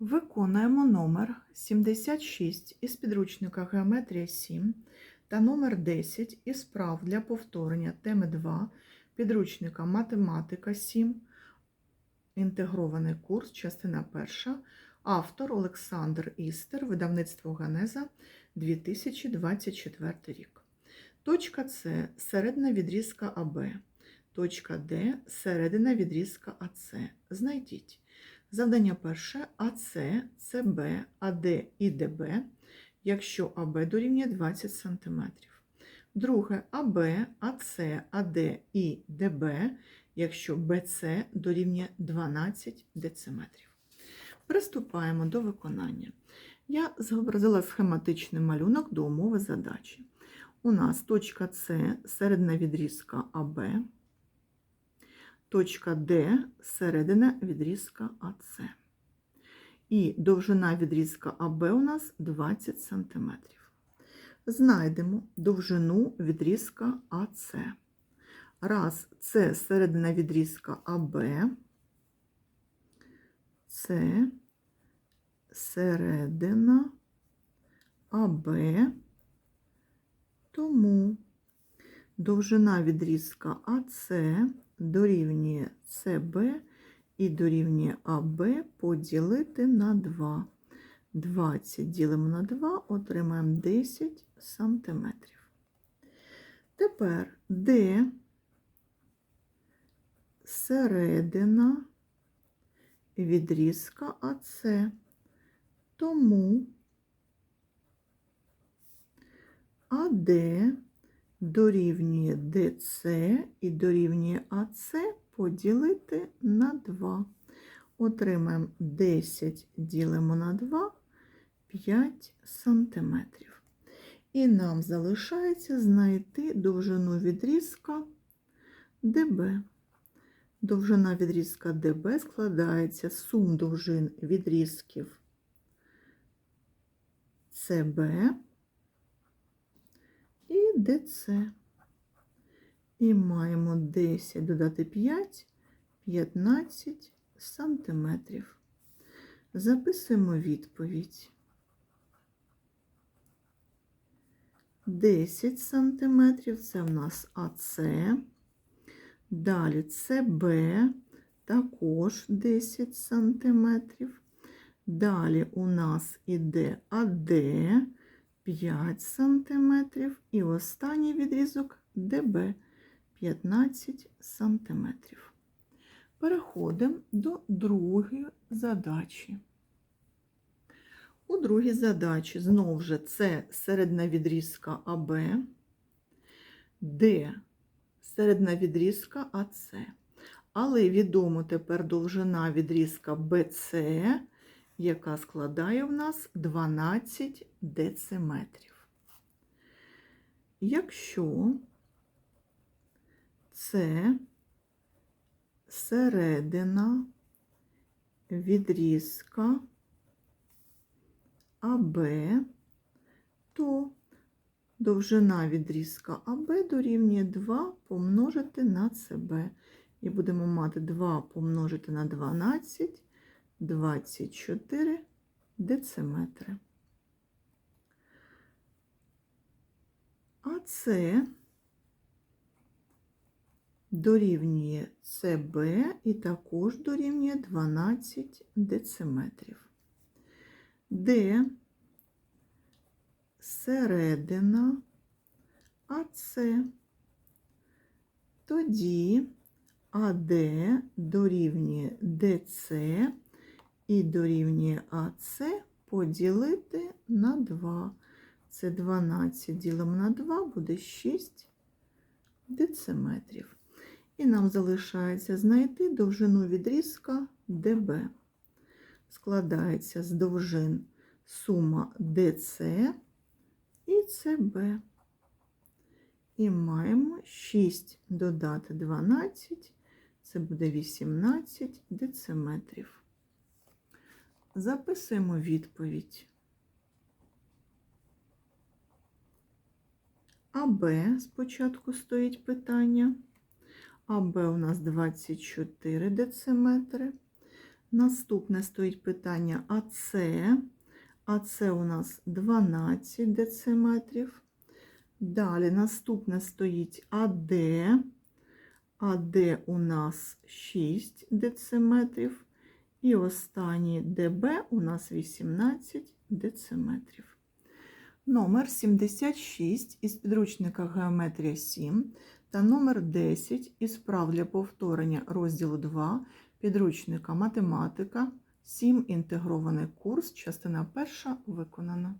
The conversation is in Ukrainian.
Виконуємо номер 76 із підручника Геометрія 7 та номер 10 із прав для повторення теми 2 підручника Математика 7, інтегрований курс, частина 1, автор Олександр Істер, видавництво Ганеза 2024 рік. Точка С середина відрізка АБ. Точка Д середина відрізка АС. Знайдіть. Завдання перше АС, СБ, АД і ДБ, якщо АБ дорівнює 20 см. Друге АБ, АС, АД і ДБ, якщо БЦ дорівнює 12 дециметрів. Приступаємо до виконання. Я зобразила схематичний малюнок до умови задачі. У нас точка С середина відрізка АБ, точка Д середина відрізка АС. І довжина відрізка АБ у нас 20 см. Знайдемо довжину відрізка АС. Раз це середина відрізка АБ, це середина АБ, тому довжина відрізка АС дорівнює СБ і дорівнює АБ поділити на 2. 20 ділимо на 2, отримаємо 10 сантиметрів. Тепер Д середина відрізка АС. Тому АД дорівнює ДЦ і дорівнює АС поділити на 2. Отримаємо 10 ділимо на 2, 5 сантиметрів. І нам залишається знайти довжину відрізка ДБ. Довжина відрізка ДБ складається з сум довжин відрізків СБ і ДЦ. І маємо 10 додати 5, 15 сантиметрів. Записуємо відповідь. 10 сантиметрів це в нас АС. Далі СБ також 10 сантиметрів. Далі у нас іде АД 5 сантиметрів. І останній відрізок ДБ 15 сантиметрів. Переходимо до другої задачі. У другій задачі знову ж це середня відрізка АБ, Д середня відрізка АС. Але відомо тепер довжина відрізка БЦ, яка складає в нас 12 дециметрів. Якщо це середина відрізка АБ, то довжина відрізка АБ дорівнює 2 помножити на СБ. І будемо мати 2 помножити на 12, 24 дециметри. А це дорівнює СБ і також дорівнює 12 дециметрів. Д середина АС. Тоді АД дорівнює ДЦ і дорівнює АС поділити на 2. Це 12 ділимо на 2 буде 6 дециметрів. І нам залишається знайти довжину відрізка ДБ. Складається з довжин сума ДЦ і ЦБ. І маємо 6 додати 12, це буде 18 дециметрів. Записуємо відповідь. АБ спочатку стоїть питання. АБ у нас 24 дециметри. Наступне стоїть питання АЦ. АЦ у нас 12 дециметрів. Далі наступне стоїть АД. АД у нас 6 дециметрів. І останній ДБ у нас 18 дециметрів. Номер 76 із підручника Геометрія 7 та номер 10 із прав для повторення розділу 2 підручника Математика 7 інтегрований курс, частина 1 виконана.